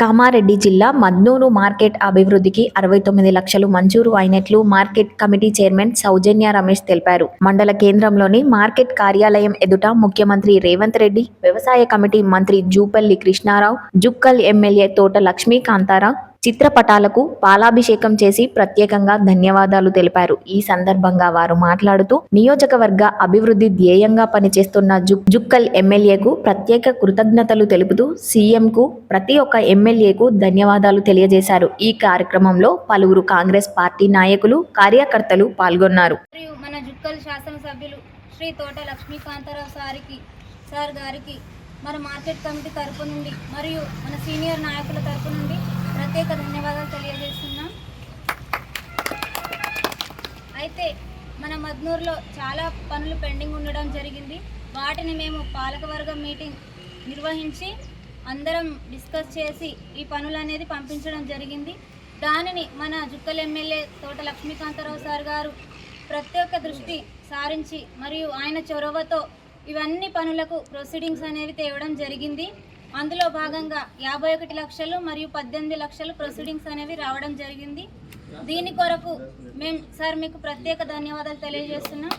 కామారెడ్డి జిల్లా మద్నూరు మార్కెట్ అభివృద్ధికి అరవై తొమ్మిది లక్షలు మంజూరు అయినట్లు market committee chairman Soujanya Ramesh తెలిపారు. మండల కేంద్రంలోని మార్కెట్ కార్యాలయం ఎదుట ముఖ్యమంత్రి రేవంత్ రెడ్డి వ్యవసాయ కమిటీ మంత్రి జూపల్లి కృష్ణారావు జుక్కల్ ఎమ్మెల్యే తోట లక్ష్మీకాంతారావు చిత్రపటాలకు పాలాభిషేకం చేసి ప్రత్యేకంగా ధన్యవాదాలు తెలిపారు. ఈ సందర్భంగా వారు మాట్లాడుతూ నియోజకవర్గ అభివృద్ధి ధ్యేయంగా పనిచేస్తున్న జుక్ జుక్కల్ ఎమ్మెల్యేకు ప్రత్యేక కృతజ్ఞతలు తెలుపుతూ సీఎంకు ప్రతి ఒక్క ఎమ్మెల్యేకు ధన్యవాదాలు తెలియజేశారు. ఈ కార్యక్రమంలో పలువురు కాంగ్రెస్ పార్టీ నాయకులు కార్యకర్తలు పాల్గొన్నారు. మన జుక్కల్ శాసనసభ్యులు శ్రీ తోట లక్ష్మీకాంతారావు సారికి సార్ గారికి మన మార్కెట్ కమిటీ తరపు నుండి మరియు మన సీనియర్ నాయకుల తరపు నుండి ప్రత్యేక ధన్యవాదాలు తెలియజేస్తున్నాం. అయితే మన మద్నూరులో చాలా పనులు పెండింగ్ ఉండడం జరిగింది. వాటిని మేము పాలకవర్గం మీటింగ్ నిర్వహించి అందరం డిస్కస్ చేసి ఈ పనులు అనేది పంపించడం జరిగింది. దానిని మన జుక్కల్ ఎమ్మెల్యే తోట లక్ష్మీకాంతారావు సార్ గారు ప్రత్యేక దృష్టి సారించి మరియు ఆయన చొరవతో ఇవన్నీ పనులకు ప్రొసీడింగ్స్ అనేవి తేవడం జరిగింది. అందులో భాగంగా యాభై ఒకటి లక్షలు మరియు పద్దెనిమిది లక్షలు ప్రొసీడింగ్స్ అనేవి రావడం జరిగింది. దీని కొరకు మేము సార్ మీకు ప్రత్యేక ధన్యవాదాలు తెలియజేస్తున్నాం.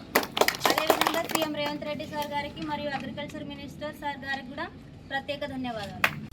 అదేవిధంగా సీఎం రేవంత్ రెడ్డి సార్ గారికి మరియు అగ్రికల్చర్ మినిస్టర్ సార్ గారికి కూడా ప్రత్యేక ధన్యవాదాలు.